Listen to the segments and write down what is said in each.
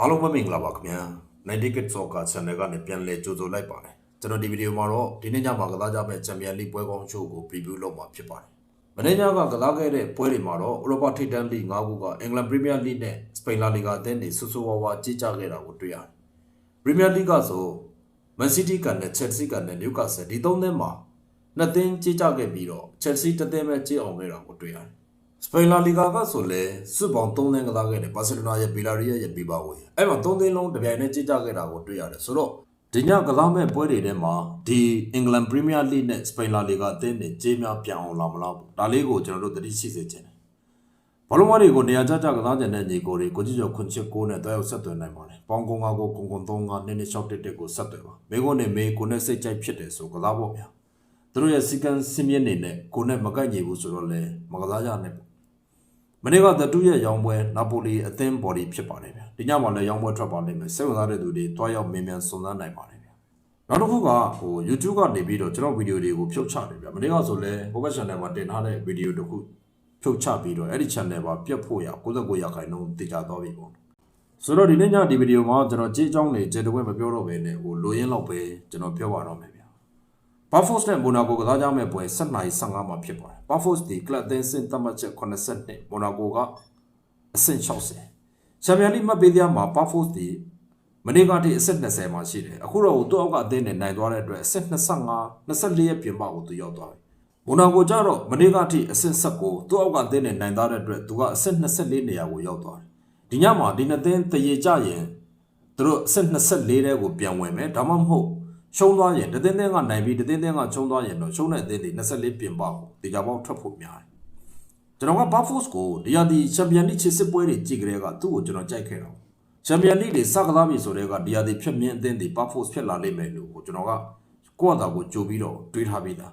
အားလုံးပဲမင်္ဂလာပါခင်ဗျာ90 Kid Soccer Channel ကနေပြန်လည်ကြိုဆိုလိုက်ပါတယ်ကျွန်တော်ဒီဗီဒီယိုမှာတော့ဒီနေ့ညမှာကစားကြမယ့်ချန်ပီယံလိပွဲကောင်းချို့ကို preview လုပ်မှာဖြစ်ပါတယ်မနေ့ညကကစားခဲ့တဲ့ပွဲတွေမှာတော့ဥရောပထိပ်တန်းလိ၅ခုကအင်္ဂလန်ပရီးမီးယားလိနဲ့စပိန်လာလီဂါအသင်းတွေဆူဆူဝါဝါကြီးကြခဲ့တာကိုတွေ့ရတယ်ပရီးမီးယားလိကဆိုမန်စီးတီးကနဲ့ချက်လ်ဆီကနဲ့နျူကာဆယ်ဒီသုံးသင်းမှာနှစ်သင်းကြီးကြခဲ့ပြီးတော့ချက်လ်ဆီတစ်သင်းပဲကြီးအောင်ခဲ့တာကိုတွေ့ရတယ် စပိန်လာလီဂါကဆိုလဲစစ်ပေါင်း3သင်းကစားခဲ့တယ်ဘာစီလိုနာရဲ့ဘီလာရီယာရဲ့ဘီဘာဝေးအဲ့မှာ3သင်းလုံးတစ်ပြိုင်တည်းကြီးကြခဲ့တာကိုတွေ့ရတယ်ဆိုတော့ဒီညကစားမဲ့ပွဲတွေထဲမှာဒီအင်္ဂလန်ပရီးမီးယားလိနဲ့စပိန်လာလီဂါအသင်းတွေကြီးများပြောင်းအောင်လာမလားပေါ့ဒါလေးကိုကျွန်တော်တို့သတိရှိစေချင်တယ်ဘောလုံးမတွေကိုနေရာကျကျကစားကြတဲ့ညီကိုတွေကိုကြည့်ကြောခွန်ချစ်ကိုနဲ့တွဲရောက်ဆက်သွယ်နိုင်ပါတယ်ပေါင်ကုန်းကားကိုကုန်းကုန်း3ကနည်းနည်းရှောက်တက်တက်ကိုဆက်သွယ်ပါမိကုန်းနဲ့မေကိုနဲ့စိတ်ကြိုက်ဖြစ်တယ်ဆိုကစားဖို့ဗျာသူတို့ရဲ့စီကံစင်းမြင့်နေနဲ့ကိုနဲ့မကိုက်ညီဘူးဆိုတော့လဲမကစားကြနဲ့ပေါ့ မနေ့ကသတူရဲ့ရောင်းပွဲနာပိုလီအသင်းဘော်ဒီဖြစ်ပါတယ်ဗျာဒီညမှာလည်းရောင်းပွဲထွက်ပါလိမ့်မယ်စိတ်ဝင်စားတဲ့သူတွေတွားရောက်မြင်မြန်စုံစမ်းနိုင်ပါတယ်ဗျာနောက်တစ်ခုကဟို YouTube ကနေပြီးတော့ကျွန်တော်ဗီဒီယိုတွေကိုဖြုတ်ချတယ်ဗျာမနေ့ကဆိုလည်း Focus Channel မှာတင်ထားတဲ့ဗီဒီယိုတစ်ခုဖြုတ်ချပြီးတော့အဲ့ဒီ channel ပါပြတ်ဖို့ရ69ရာခိုင်နှုန်းတည်ကြသွားပြီပေါ့ဆိုတော့ဒီနေ့ညဒီဗီဒီယိုမှာကျွန်တော်ကြေးအကြောင်းတွေကြေတဝဲမပြောတော့ဘဲနဲ့ဟိုလိုရင်းလောက်ပဲကျွန်တော်ပြောပါတော့မယ်ဗျာ Buffos နဲ့ Monaco ကစားကြမဲ့ပွဲ7:15မှာဖြစ်ပါတယ် Buffos ဒီ club အသင်းစင်သတ်မှတ်ချက်82 Monaco ကအဆင့်60ချန်ပီယံလိမှတ်ပေးတရားမှာ Buffos ဒီမနေ့ကထိအဆင့်20မှာရှိတယ်အခုတော့သူ့အောက်ကအသင်းနဲ့နိုင်သွားတဲ့အတွက်အဆင့်25 24ရဲ့ပြင်ပကိုသူရောက်သွားပြီမိုနာကိုကြတော့မနေ့ကထိအဆင့်19သူ့အောက်ကအသင်းနဲ့နိုင်သွားတဲ့အတွက်သူကအဆင့်24နေရာကိုရောက်သွားတယ်ဒီညမှာဒီနှစ်သင်းတရေကြရင်သူတို့အဆင့်24တဲကိုပြန်ဝင်မယ်ဒါမှမဟုတ် ရှုံးသွားရင်တသင်းသင်းကနိုင်ပြီးတသင်းသင်းကရှုံးသွားရင်တော့ရှုံးတဲ့အသင်းတွေ24ပြင်ပကိုဒီကြပေါက်ထွက်ဖို့များတယ်ကျွန်တော်က Buffos ကိုဒီရဒီချန်ပီယံလိချစ်စစ်ပွဲတွေကြည့်ကြတဲ့ကသူ့ကိုကျွန်တော်ကြိုက်ခဲ့တာချန်ပီယံလိတွေစကစားပြီဆိုတဲ့ကဒီရဒီဖြတ်မြင့်အသင်းတွေ Buffos ဖြစ်လာလိမ့်မယ်လို့ကိုကျွန်တော်ကကိုယ့်အတာကိုကြိုပြီးတော့တွေးထားပြီးသား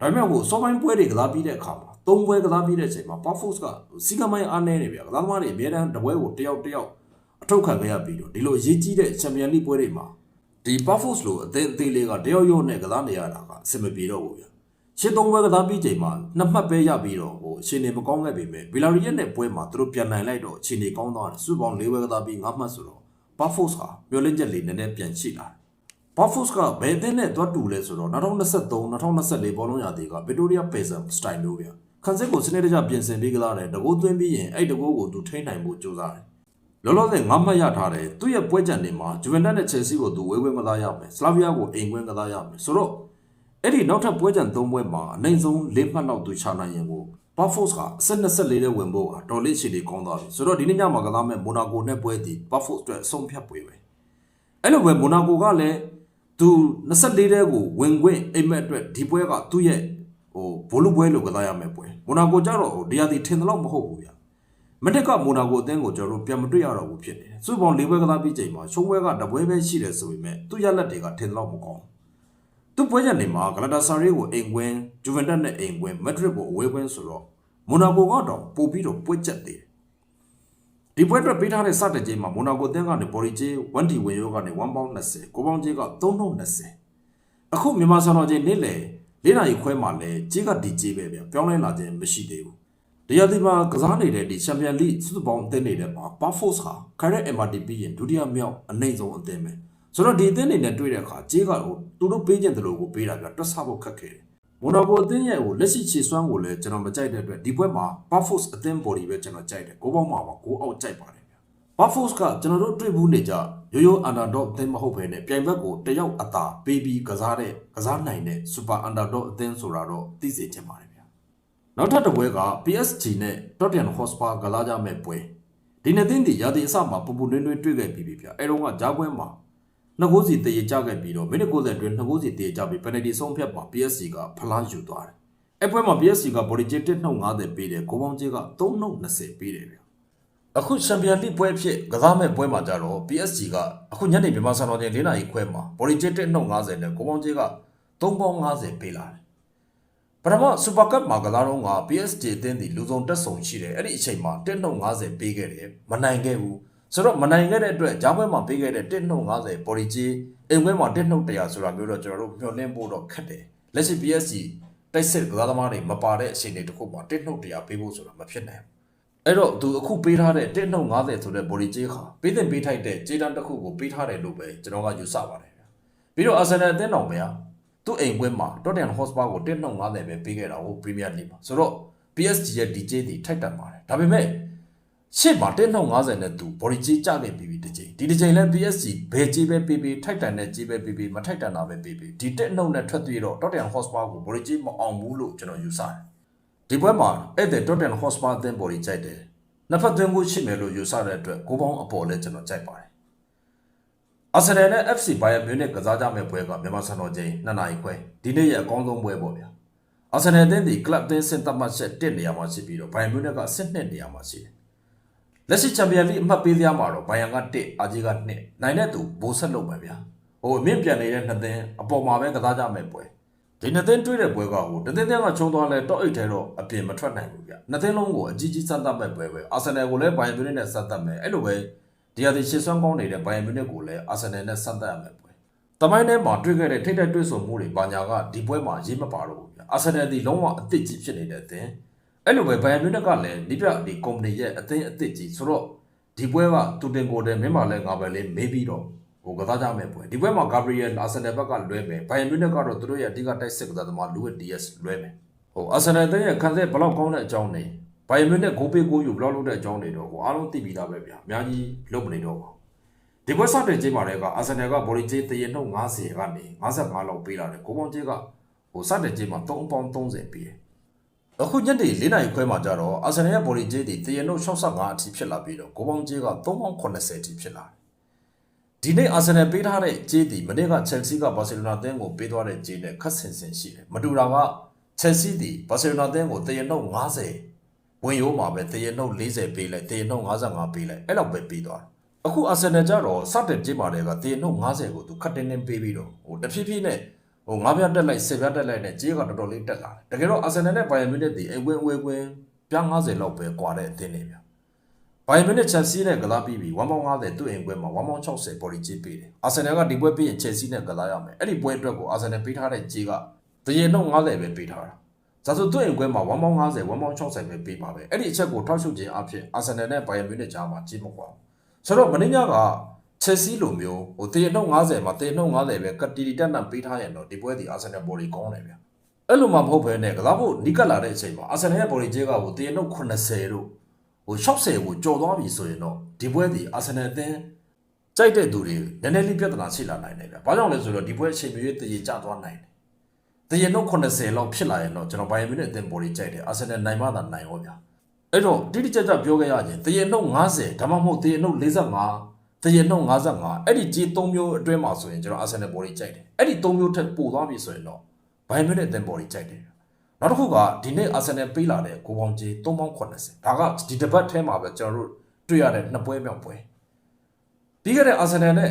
ဒါပေမဲ့ဟိုစောပိုင်းပွဲတွေကစားပြီးတဲ့အခါမှာသုံးပွဲကစားပြီးတဲ့အချိန်မှာ Buffos ကစီကမိုင်းအားနေနေဗျာကစားသမားတွေအများတန်းတပွဲကိုတယောက်တယောက်အထောက်ခံခဲ့ရပြီးတော့ဒီလိုအရေးကြီးတဲ့ချန်ပီယံလိပွဲတွေမှာ ဒီ Buffos လို့အသင်းအသေးလေးကတယောက်ယောက်နဲ့ကစားနေရတာကအဆင်မပြေတော့ဘူးဗျာရှင်းသုံးပွဲကစားပြီးချိန်မှာနှစ်မှတ်ပဲရပြီးတော့ဟိုအချိန်နေမကောင်းခဲ့ပေမဲ့ဘီလာရီယက်နဲ့ပွဲမှာသူတို့ပြန်နိုင်လိုက်တော့အချိန်နေကောင်းသွားတယ်စုပေါင်း၄ပွဲကစားပြီး၅မှတ်ဆိုတော့ဘာဖော့စ်ဟာမျောလင့်ချက်လေးနည်းနည်းပြန်ရှိလာတယ်ဘာဖော့စ်ကဘယ်အသင်းနဲ့တွတ်တူလဲဆိုတော့2023 2024ဘောလုံးရာသီကဗစ်တိုးရီယာပေဆန်စတိုင်လိုဗျာခန်းစစ်ကိုစနစ်တကျပြင်ဆင်ပြီးကစားတယ်တကိုးသွင်းပြီးရင်အဲ့တကိုးကိုသူထိန်းနိုင်ဖို့ကြိုးစားတယ် လောလောဆယ်ငါးမှတ်ရထားတယ်သူ့ရဲ့ပွဲကြံတွေမှာဂျူဗန်တက်နဲ့ချယ်ဆီကိုသူဝေးဝေးကစားရမယ်စလာဗီယာကိုအိမ်ကွင်းကစားရမယ်ဆိုတော့အဲ့ဒီနောက်ထပ်ပွဲကြံ၃ပွဲမှာအနိုင်ဆုံး၄မှတ်လောက်သူချနိုင်ရင်ကို Buffos ကအဆက်24တဲ့ဝင်ဖို့ကတော်လေးချီလေးကောင်းသွားပြီဆိုတော့ဒီနေ့ညမှာကစားမဲ့ Monaco နဲ့ပွဲဒီ Buffos အတွက်အဆုံးဖြတ်ပွဲပဲအဲ့လိုပဲ Monaco ကလည်းသူ24တဲ့ကိုဝင်ခွင့်အိမ်မက်အတွက်ဒီပွဲကသူ့ရဲ့ဟိုဘိုလူပွဲလို့ကစားရမယ်ပွဲ Monaco ကြတော့ဟိုဒီယာဒီထင်တယ်လို့မဟုတ်ဘူးဗျာ မနစ်က Monaco အသင်းကိုကျွန်တော်တို့ပြန်မတွေ့ရတော့ဘူးဖြစ်နေတယ်စုပေါင်း၄ပွဲကစားပြီးချိန်မှာရှုံးပွဲကတပွဲပဲရှိတယ်ဆိုပေမဲ့သူ့ရလက်တွေကထင်တယ်လို့မကောင်းဘူးသူပွဲချက်နေမှာဂလာတာဆာရီကိုအိမ်ကွင်းဂျူဗန်တက်နဲ့အိမ်ကွင်းမက်ဒရစ်ကိုအဝေးကွင်းဆိုတော့မိုနာကိုကတော့ပို့ပြီးတော့ပွဲချက်သေးတယ်ဒီပွဲအတွက်ပေးထားတဲ့စတဲ့ကြေးမှာမိုနာကိုအသင်းကနေဘော်ရီကြေး1ဒီဝင်ရောကနေ1ပေါင်း20ကိုပေါင်းကြေးက320အခုမြန်မာစံတော်ကြေးနေ့လေ၄နာရီခွဲမှာလဲကြေးကဒီကြေးပဲဗျပြောင်းလဲလာခြင်းမရှိသေးဘူး တရားဒီမှာကစားနေတဲ့ဒီချန်ပီယံလိစုစုပေါင်းအသင်းနေတဲ့မှာပါဖော့စ်ဟာခရက် MRTP ရင်ဒုတိယမြောက်အနိုင်ဆုံးအသင်းပဲဆိုတော့ဒီအသင်းတွေနဲ့တွေ့တဲ့အခါကြေးကဟိုသူတို့ပေးခြင်းတလို့ကိုပေးတာပြတွက်ဆဖို့ခက်ခဲတယ်။မိုနာကိုအသင်းရဲ့ဟိုလက်ရှိခြေစွမ်းကိုလည်းကျွန်တော်မကြိုက်တဲ့အတွက်ဒီဘက်မှာ Buffos အသင်း body ပဲကျွန်တော်ကြိုက်တယ်။ကိုပေါင်းမှာပါကိုအောက်ကြိုက်ပါတယ်ဗျ။ Buffos ကကျွန်တော်တို့တွေ့ဘူးနေကြရိုးရိုး underdog အသင်းမဟုတ်ဘဲနဲ့ပြိုင်ဘက်ကိုတယောက်အသာပေးပြီးကစားတဲ့ကစားနိုင်တဲ့ super underdog အသင်းဆိုတာတော့သိစေချင်ပါတယ်ဗျ။ နောက်ထပ်တစ်ပွဲက PSG နဲ့ Tottenham Hotspur ကလာကြမဲ့ပွဲဒီနှစ်သင်းဒီရာသီအစမှာပူပူနွေးနွေးတွေ့ခဲ့ပြီးပြီဗျအဲတော့ကကြားပွဲမှာနှစ်ကိုးစီတရေကြခဲ့ပြီးတော့မိနစ်90အတွင်းနှစ်ကိုးစီတရေကြပြီး penalty ဆုံးဖြတ်မှာ PSG ကဖလားယူသွားတယ်အဲပွဲမှာ PSG က body check 1.50ပေးတယ်ကိုပေါင်းကျေးက3.20ပေးတယ်ဗျအခုချန်ပီယံလိပွဲဖြစ်ကစားမဲ့ပွဲမှာကြတော့ PSG ကအခုညနေမြန်မာစံတော်ချိန်၄နာရီခွဲမှာ body check 1.50နဲ့ကိုပေါင်းကျေးက3.50ပေးလာတယ် ပထမစူပါကပ်မှာကစားတော့က PSG အသင်းဒီလူဆုံးတက်ဆုံရှိတယ်အဲ့ဒီအချိန်မှာ1.50ပေးခဲ့တယ်မနိုင်ခဲ့ဘူးဆိုတော့မနိုင်ခဲ့တဲ့အတွက်ဂျားပွဲမှာပေးခဲ့တဲ့1.50 body ကြီးအိမ်ပွဲမှာ1.100ဆိုတာမျိုးတော့ကျွန်တော်တို့မျှော်လင့်ဖို့တော့ခက်တယ်လက်ရှိ PSG တိုက်စစ်ကစားသမားတွေမပါတဲ့အချိန်တွေတခုမှာ1.100ပေးဖို့ဆိုတာမဖြစ်နိုင်ဘူးအဲ့တော့သူအခုပေးထားတဲ့1နှုတ်50ဆိုတဲ့ body ကြေးခါပေးတဲ့ပေးထိုက်တဲ့ကြေးတန်းတစ်ခုကိုပေးထားတယ်လို့ပဲကျွန်တော်ကယူဆပါတယ်ဗျပြီးတော့ Arsenal အသင်းတော်ဗျာ သူ့အိမ်ကွင်းမှာ Tottenham Hotspur ကို1နှုတ်50ပဲပေးခဲ့တာကို Premier League မှာဆိုတော့ PSG ရဲ့ DJ တွေထိုက်တန်ပါတယ်ဒါပေမဲ့ရှစ်မှာ1နှုတ်50နဲ့သူ body ကြေးကြခဲ့ပြီးပြီတစ်ချိန်ဒီတစ်ချိန်လဲ PSG ဘယ်ကြေးပဲပေးပေးထိုက်တန်တဲ့ကြေးပဲပေးပေးမထိုက်တန်တာပဲပေးပေးဒီ1နှုတ်နဲ့ထွက်ပြေးတော့ Tottenham Hotspur ကို body ကြေးမအောင်ဘူးလို့ကျွန်တော်ယူဆတယ်ဒီပွဲမှာအဲ့တဲ့ Tottenham Hotspur အသင်းပေါ်ကြီးကြိုက်တယ်။နှစ်ဖက်သွင်းမှုရှိမယ်လို့ယူဆတဲ့အတွက်ကိုပေါင်းအပေါ်လဲကျွန်တော်ကြိုက်ပါတယ်။ Arsenal နဲ့ FC Bayern Munich ကစားကြမယ့်ပွဲကမြန်မာစံတော်ချိန်2နာရီခွဲဒီနေ့ရဲ့အကောင်းဆုံးပွဲပေါ့ဗျာ။ Arsenal အသင်းဒီ club အသင်းစင်သတ်မှတ်ချက်1နေရာမှာရှိပြီးတော့ Bayern Munich က12နေရာမှာရှိတယ်။လက်ရှိ Champions League အမှတ်ပေးစရာမှာတော့ Bayern က1အာဂျီက2နိုင်တဲ့သူဘိုးဆက်လုပ်ပဲဗျာ။ဟိုအမြင့်ပြန်နေတဲ့နှစ်သင်းအပေါ်မှာပဲကစားကြမယ့်ပွဲ။ဒီနှစ်သင်းတွေ့တဲ့ပွဲကဟိုတသင်းသင်းကချုံသွားလဲတော့အိတ်ထဲတော့အပြင်မထွက်နိုင်ဘူးဗျနှစ်သင်းလုံးကိုအကြီးကြီးစမ်းသပ်မဲ့ပွဲပဲအာဆင်နယ်ကိုလည်းဘိုင်ယန်မြူနစ်နဲ့စမ်းသပ်မယ်အဲ့လိုပဲ ဒီဟာဒီရှစ်ဆွမ်းကောင်းနေတဲ့ဘိုင်ယန်မြူနစ်ကိုလည်းအာဆင်နယ်နဲ့စမ်းသပ်ရမယ်ပွဲတမိုင်းထဲမှာတွေ့ခဲ့တဲ့ထိတ်တဲ့တွေ့ဆုံမှုတွေဘာညာကဒီပွဲမှာရေးမပါတော့ဘူးဗျအာဆင်နယ်ဒီလုံးဝအစ်စ်ကြီးဖြစ်နေတဲ့အသင်းအဲ့လိုပဲဘိုင်ယန်မြူနစ်ကလည်းဒီပြဒီကုမ္ပဏီရဲ့အသင်းအစ်စ်ကြီးဆိုတော့ဒီပွဲကတူတင်ကိုတယ်မင်းမလည်းငါပဲလေးမေးပြီးတော့ဟိုကစားကြမယ်ပွဲဒီပွဲမှာဂါဘရီယယ်အာဆင်နယ်ဘက်ကလွဲမယ်ဘိုင်ယန်မြူနစ်ကတော့သူတို့ရဲ့အဓိကတိုက်စစ်ကစားသမားလူဝစ်ဒီယက်စ်လွဲမယ်ဟိုအာဆင်နယ်တဲ့ရဲ့ခံစစ်ဘလောက်ကောင်းတဲ့အကြောင်းနေ ဘိုင်ယန်မြူနစ်ဂိုးပေးကိုယူဘလောက်လုပ်တဲ့အကြောင်းတွေတော့ဟိုအားလုံးသိပြီးသားပဲဗျာအများကြီးလုပ်မနေတော့ဘူးဒီပွဲစတဲ့ချိန်မှာလည်းကအာဆင်နယ်ကဘော်လီဂျေးတရနှုတ်90ကနေ55လောက်ပေးလာတယ်ကိုပေါင်းဂျေးကဟိုစတဲ့ချိန်မှာ3ပေါင်း30ပေးတယ်အခုညနေ၄နာရီခွဲမှာကျတော့အာဆင်နယ်ရဲ့ဘော်လီဂျေးဒီတရနှုတ်65အထိဖြစ်လာပြီးတော့ကိုပေါင်းဂျေးက3ပေါင်း80အထိဖြစ်လာတယ်ဒီနေ့အာဆင်နယ်ပေးထားတဲ့ကြေးဒီမနေ့ကချက်လ်ဆီကဘာစီလိုနာအသင်းကိုပေးသွားတဲ့ကြေးနဲ့ခက်ဆင်ဆင်ရှိတယ်မတူတာကချက်ဆီဒီဘာစီလိုနာအသင်းကိုတရနှုတ်90 ဝင်ရိုးမှာပဲတရနှုတ်40ပေးလိုက်တရနှုတ်55ပေးလိုက်အဲ့လောက်ပဲပေးသွားတယ်အခုအာဆင်နယ်ကြတော့စတဲ့ကြေးပါတွေကတရနှုတ်90ကိုသူခတ်တင်းတင်းပေးပြီးတော့ဟိုတဖြည်းဖြည်းနဲ့ဟို9ပြတ်တက်လိုက်10ပြတ်တက်လိုက်နဲ့ကြေးကတော်တော်လေးတက်လာတယ်တကယ်တော့အာဆင်နယ်နဲ့ဘိုင်ယန်မြူနစ်ဒီအိမ်ဝင်ဝဲကွင်းပြ90လောက်ပဲကွာတဲ့အသင်းတွေဗျဘိုင်ယန်မြူနစ်ချက်စီနဲ့ကစားပြီးပြီ1.50သူ့အိမ်ပွဲမှာ1.60ပေါ်လီကြေးပေးတယ်အာဆင်နယ်ကဒီပွဲပြီးရင်ချက်စီနဲ့ကစားရမယ်အဲ့ဒီပွဲအတွက်ကိုအာဆင်နယ်ပေးထားတဲ့ကြေးကတရေနှုတ်90ပဲပေးထားတာ ဒါဆိုသူ့အိမ်ပွဲမှာ1.50 1.60ပဲပေးပါပဲအဲ့ဒီအချက်ကိုထောက်ရှုပ်ခြင်းအဖြစ်အာဆင်နယ်နဲ့ဘိုင်ယန်မြူနစ်ကြားမှာကြေးမကွာဘူးဆိုတော့မင်းညကချက်စီလိုမျိုးဟိုတရေနှုတ်90မှာတရေနှုတ်90ပဲကတီတီတက်တက်ပေးထားရင်တော့ဒီပွဲဒီအာဆင်နယ်ပေါ်လီကောင်းတယ်ဗျအဲ့လိုမှမဟုတ်ဘဲနဲ့ကစားဖို့နီးကပ်လာတဲ့အချိန်မှာအာဆင်နယ်ရဲ့ပေါ်လီကြေးကဟိုတရေနှုတ်80တို့ဟို60ကိုကြော်သွားပြီဆိုရင်တော့ဒီပွဲဒီအာဆင်နယ်အသင်းကြိုက်တဲ့သူတွေနည်းနည်းလေးပြဿနာရှိလာနိုင်တယ်ဗျ။ဘာကြောင့်လဲဆိုတော့ဒီပွဲအချိန်မရွေးတည်ကျသွားနိုင်တယ်။ တည်ရနှုတ်80လောက်ဖြစ်လာရင်တော့ကျွန်တော်ဘိုင်ယန်မြူနစ်အသင်းပေါ်လေးကြိုက်တယ်အာဆင်နယ်နိုင်မှသာနိုင်ရောဗျာ။အဲ့တော့တိတိကျကျပြောခဲ့ရရင်တည်ရနှုတ်50ဒါမှမဟုတ်တည်ရနှုတ်45တည်ရနှုတ်55အဲ့ဒီကြီး3မျိုးအတွင်းမှာဆိုရင်ကျွန်တော်အာဆင်နယ်ပေါ်လေးကြိုက်တယ်။အဲ့ဒီ3မျိုးထက်ပိုသွားပြီဆိုရင်တော့ဘိုင်ယန်မြူနစ်အသင်းပေါ်လေးကြိုက်တယ်။နောက်တစ်ခုကဒီနေ့အာဆင်နယ်ပေးလာတဲ့ကိုပေါင်းကြီး3.80ဒါကဒီတစ်ပတ်ထဲမှာပဲကျွန်တော်တို့တွေ့ရတဲ့နှစ်ပွဲမြောက်ပွဲပြီးခဲ့တဲ့အာဆင်နယ်နဲ့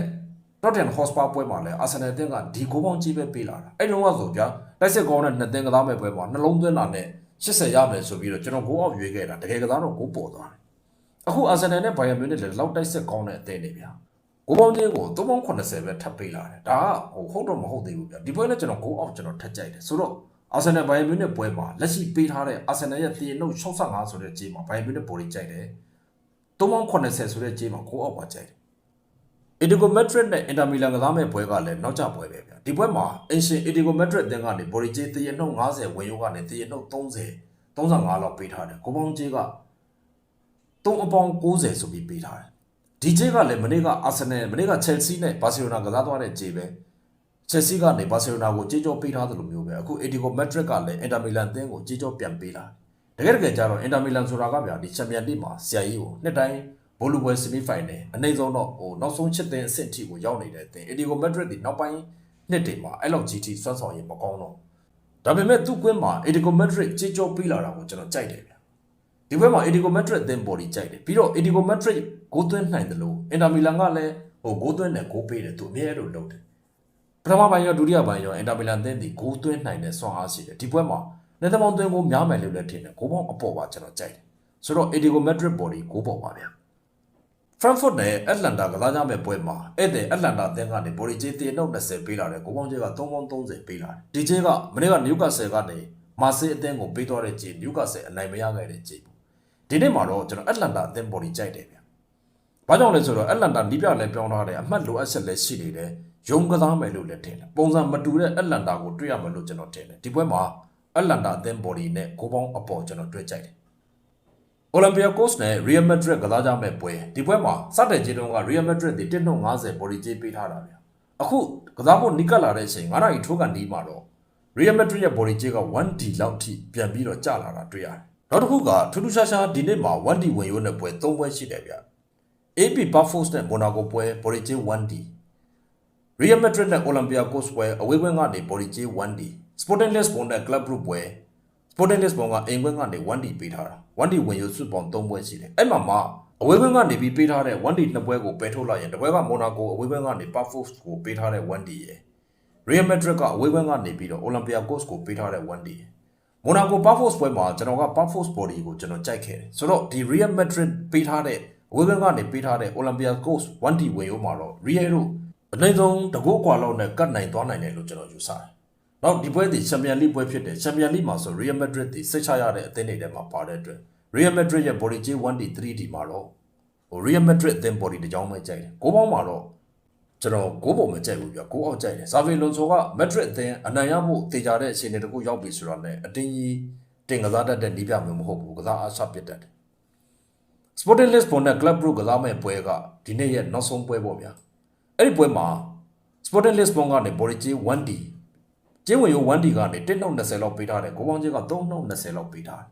Tottenham Hotspur ပွဲမှာလည်းအာဆင်နယ်အသင်းကဒီကိုပေါင်းကြီးပဲပေးလာတာအဲ့တုန်းကဆိုဗျာတိုက်စစ်ကောင်းတဲ့နှစ်သင်းကစားမဲ့ပွဲမှာနှလုံးသွင်းတာနဲ့80ရမယ်ဆိုပြီးတော့ကျွန်တော်ကိုအောက်ရွေးခဲ့တာတကယ်ကစားတော့ကိုပေါ်သွားတယ်အခုအာဆင်နယ်နဲ့ဘိုင်ယန်မြူနစ်လည်းလောက်တိုက်စစ်ကောင်းတဲ့အသင်းတွေဗျာကိုပေါင်းကြီးကို3.80ပဲထပ်ပေးလာတယ်ဒါကဟိုဟုတ်တော့မဟုတ်သေးဘူးဗျာဒီပွဲနဲ့ကျွန်တော်ကိုအောက်ကျွန်တော်ထပ်ကြိုက်တယ်ဆိုတော့အာဆင်နယ်ဘိုင်ယန်မြူနစ်ပွဲမှာလက်ရှိပေးထားတဲ့အာဆင်နယ်ရဲ့တည်နှုတ်65ဆိုတဲ့ကြေးမှာဘိုင်ယန်မြူနစ်ပေါ်လေးကြိုက်တယ်380ဆိုတဲ့ကြေးမှာကိုအောက်ပါကြိုက်တယ် အီဒီဂိုမက်ဒရစ်နဲ့အင်တာမီလန်ကစားမဲ့ပွဲကလည်းနောက်ကျပွဲပဲဗျဒီပွဲမှာအင်ရှင်အီဒီဂိုမက်ဒရစ်အသင်းကနေဘော်ရီကြေးတည်နှုတ်90ဝင်ရိုးကနေတည်နှုတ်30 35လောက်ပေးထားတယ်ကိုပေါင်းကြေးက3အပေါင်း90ဆိုပြီးပေးထားတယ်ဒီကြေးကလည်းမနေ့ကအာဆင်နယ်မနေ့ကချက်လ်ဆီနဲ့ဘာစီလိုနာကစားသွားတဲ့ကြေးပဲချက်စီကနေဘာစီလိုနာကိုကြေးကြောပေးထားသလိုမျိုးပဲအခုအီဒီဂိုမက်ဒရစ်ကလည်းအင်တာမီလန်အသင်းကိုကြေးကြောပြန်ပေးလာတကယ်တကယ်ကျတော့အင်တာမီလန်ဆိုတာကဗျာဒီချန်ပီယံလိမှာဆရာကြီးကိုနှစ်တိုင်း ဘိုလူပွဲဆီမီဖိုင်နယ်အနိုင်ဆုံးတော့ဟိုနောက်ဆုံးချစ်တဲ့အဆင့်အထိကိုရောက်နေတဲ့အသင်းအီဒီဂိုမက်ဒရစ်ဒီနောက်ပိုင်းနှစ်တွေမှာအဲ့လောက် GT စွမ်းဆောင်ရည်မကောင်းတော့ဒါပေမဲ့သူ့ကွင်းမှာအီဒီဂိုမက်ဒရစ်ကြေးကြောပေးလာတာကိုကျွန်တော်ကြိုက်တယ်ဗျာဒီဘက်မှာအီဒီဂိုမက်ဒရစ်အသင်းဘော်ဒီကြိုက်တယ်ပြီးတော့အီဒီဂိုမက်ဒရစ်ဂိုးသွင်းနိုင်တယ်လို့အင်တာမီလန်ကလည်းဟိုဂိုးသွင်းတယ်ဂိုးပေးတယ်သူအမြဲအဲ့လိုလုပ်တယ်ပထမပိုင်းရောဒုတိယပိုင်းရောအင်တာမီလန်အသင်းဒီဂိုးသွင်းနိုင်တဲ့ဆွမ်းအားရှိတယ်ဒီပွဲမှာနေသမုံသွင်းကိုများမယ်လို့လည်းထင်တယ်ဂိုးပေါင်းအပေါ်ပါကျွန်တော်ကြိုက်တယ်ဆိုတော့ Edigo Madrid body ဂိုးပေါ်ပါဗျာ Frankfurt နဲ့ Atlanta ကစားကြမဲ့ပွဲမှာအဲ့တဲ့ Atlanta အသင်းကနေ body ကြေးတင်တော့20ပေးလာတယ်ဂိုးပေါင်းကြေးက330ပေးလာတယ်ဒီကြေးကမနေ့က Newcastle ကနေ Marseille အသင်းကိုပေးသွားတဲ့ကြေး Newcastle အနိုင်မရခဲ့တဲ့ကြေးပေါ့ဒီဒီနေ့မှာတော့ကျွန်တော်အက်တလန်တာအသင်းပေါ်ဒီကြိုက်တယ်ဗျ။ဘာကြောင့်လဲဆိုတော့အက်တလန်တာနီးပြလည်းပြောင်းထားတယ်အမှတ်လိုအပ်ချက်လည်းရှိနေတယ်။ယုံကစားမယ်လို့လည်းထင်တယ်။ပုံစံမတူတဲ့အက်တလန်တာကိုတွေ့ရမယ်လို့ကျွန်တော်ထင်တယ်။ဒီပွဲမှာအက်တလန်တာအသင်းပေါ်ဒီနဲ့ကိုပေါင်းအပေါ်ကျွန်တော်တွေ့ကြိုက်တယ်။ Olympiacos နဲ့ Real Madrid ကစားကြမဲ့ပွဲဒီပွဲမှာစတဲ့ခြေတုံးက Real Madrid ဒီ1.50ပေါ်ဒီကြေးပေးထားတာဗျ။အခုကစားဖို့နီးကပ်လာတဲ့အချိန်9နာရီထိုးကန်ဒီမှာတော့ Real Madrid ရဲ့ body ကြေးက 1D လောက်ထိပြန်ပြီးတော့ကျလာတာတွေ့ရတယ်။နောက်တစ်ခုကထူးထူးခြားခြားဒီနေ့မှာ 1D ဝင်ရိုးနဲ့ပွဲ၃ပွဲရှိတယ်ဗျ။ AP Buffos နဲ့ Monaco ပွဲ body ကြေး 1D Real Madrid နဲ့ Olympiacos ပွဲအဝေးကွင်းကနေ body ကြေး 1D Sporting Lisbon နဲ့ Club Brugge ပွဲ Sporting Lisbon ကအိမ်ကွင်းကနေ 1D ပေးထားတာ 1D ဝင်ရိုးစုပေါင်း၃ပွဲရှိတယ်။အဲ့မှာမှအဝေးကွင်းကနေပြီးပေးထားတဲ့ 1D နှစ်ပွဲကိုပယ်ထုတ်လိုက်ရင်တစ်ပွဲက Monaco အဝေးကွင်းကနေ Buffos ကိုပေးထားတဲ့ 1D ရယ် Real Madrid ကအဝေးကွင်းကနေပြီးတော့ Olympiacos ကိုပေးထားတဲ့ 1D Monaco Buffos ပွဲမှာကျွန်တော်က Buffos body ကိုကျွန်တော်ကြိုက်ခဲ့တယ်ဆိုတော့ဒီ Real Madrid ပေးထားတဲ့အဝေးကွင်းကနေပေးထားတဲ့ Olympiacos 1D ဝင်ရိုးမှာတော့ Real တို့အနည်းဆုံးတကုတ်ကွာလောက်နဲ့ကတ်နိုင်သွားနိုင်တယ်လို့ကျွန်တော်ယူဆတယ် နောက်ဒီပွဲဒီ Champions League ပွဲဖြစ်တယ် Champions League မှာဆို Real Madrid ဒီစိတ်ချရတဲ့အသင်းတွေထဲမှာပါတဲ့အတွက် Real Madrid ရဲ့ body ကြီး 1D 3D မှာတော့ဟို Real Madrid အသင်း body တစ်ကြောင်းပဲကြိုက်တယ်ကိုပေါင်းမှာတော့ကျွန်တော်ကိုပုံမကြိုက်ဘူးပြကိုအောက်ကြိုက်တယ်ဇာဗီလွန်ဆိုကမက်ဒရစ်အသင်းအနိုင်ရဖို့တေချာတဲ့အခြေအနေတခုရောက်ပြီဆိုတော့လည်းအတင်းကြီးတင်ကစားတတ်တဲ့နီးပြမျိုးမဟုတ်ဘူးကစားအားဆပစ်တတ်တယ် Sporting Lisbon နဲ့ Club Brugge ကစားမဲ့ပွဲကဒီနေ့ရဲ့နောက်ဆုံးပွဲပေါ့ဗျာအဲ့ဒီပွဲမှာ Sporting Lisbon ကနေ body ကြီး 1D ကျင်းဝင်ရိုး 1D ကနေ1.20လောက်ပေးထားတယ်ကိုပေါင်းကြီးက3.20လောက်ပေးထားတယ်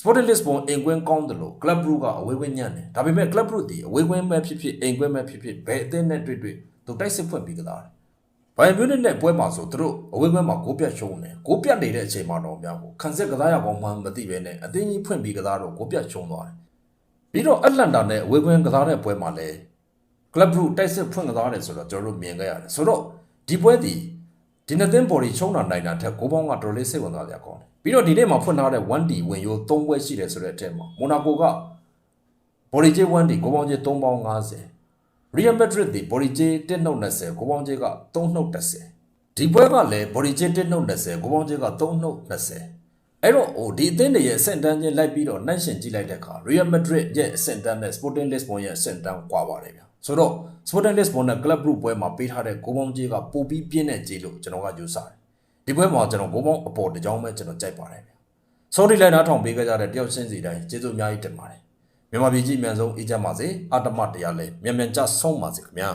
Sporting Lisbon အိမ်ကွင်းကောင်းတယ်လို့ Club Brugge ကအဝေးကွင်းညံ့တယ်ဒါပေမဲ့ Club Brugge ဒီအဝေးကွင်းပဲဖြစ်ဖြစ်အိမ်ကွင်းပဲဖြစ်ဖြစ်ဘယ်အသင်းနဲ့တွေ့တွေ့သူတိုက်စစ်ဖွင့်ပြီးကစားတယ်ဘိုင်မြူနစ်နဲ့ပွဲမှာဆိုသူတို့အဝေးကွင်းမှာဂိုးပြတ်ရှုံးတယ်ဂိုးပြတ်နေတဲ့အချိန်မှာတော့များကိုခံစစ်ကစားရကောင်းမှမသိပဲနဲ့အသင်းကြီးဖွင့်ပြီးကစားတော့ဂိုးပြတ်ရှုံးသွားတယ်ပြီးတော့အက်တလန်တာနဲ့အဝေးကွင်းကစားတဲ့ပွဲမှာလည်း Club Brugge တိုက်စစ်ဖွင့်ကစားတယ်ဆိုတော့ကျွန်တော်တို့မြင်ခဲ့ရတယ်ဆိုတော့ဒီပွဲဒီ ဒီနှစ်သင်းပေါ်ဒီချုံးတာနိုင်တာထက်ကိုပေါင်းကတော်တော်လေးစိတ်ဝင်စားကြကောင်းတယ်ပြီးတော့ဒီနေ့မှာဖွင့်ထားတဲ့ 1D ဝင်ရိုး3ပွဲရှိတယ်ဆိုတဲ့အထက်မှာမိုနာကိုကဘော်ဒီဂျေ 1D ကိုပေါင်းကြီး3ပေါင်း50 Real Madrid ဒီ body ကြေး1နှုတ်20ကိုပေါင်းကြေးက3နှုတ်30ဒီပွဲကလည်း body ကြေး1နှုတ်20ကိုပေါင်းကြေးက3နှုတ်20အဲ့တော့ဟိုဒီအသင်းတွေရဲ့အဆင့်တန်းချင်းလိုက်ပြီးတော့နှိုင်းရှင်ကြည့်လိုက်တဲ့အခါ Real Madrid ရဲ့အဆင့်တန်းနဲ့ Sporting Lisbon ရဲ့အဆင့်တန်းကွာပါတယ်ဗျာ ဆိုတော့ Sporting Lisbon နဲ့ Club Brugge ပွဲမှာပေးထားတဲ့ကိုပေါင်းကြေးကပိုပြီးပြင်းတဲ့ကြေးလို့ကျွန်တော်ကယူဆတယ်ဒီပွဲမှာကျွန်တော်ကိုပေါင်းအပေါ်တစ်ကြောင်းပဲကျွန်တော်ကြိုက်ပါတယ်ဗျာဆော်ဒီလိုက်နာထောင်ပေးခဲ့ကြတဲ့တယောက်ချင်းစီတိုင်းကျေးဇူးအများကြီးတင်ပါတယ်မြန်မာပြည်ကြီးအမြန်ဆုံးအေးချမ်းပါစေအတ္တမတရားလဲမြန်မြန်ကြဆုံးပါစေခင်ဗျာ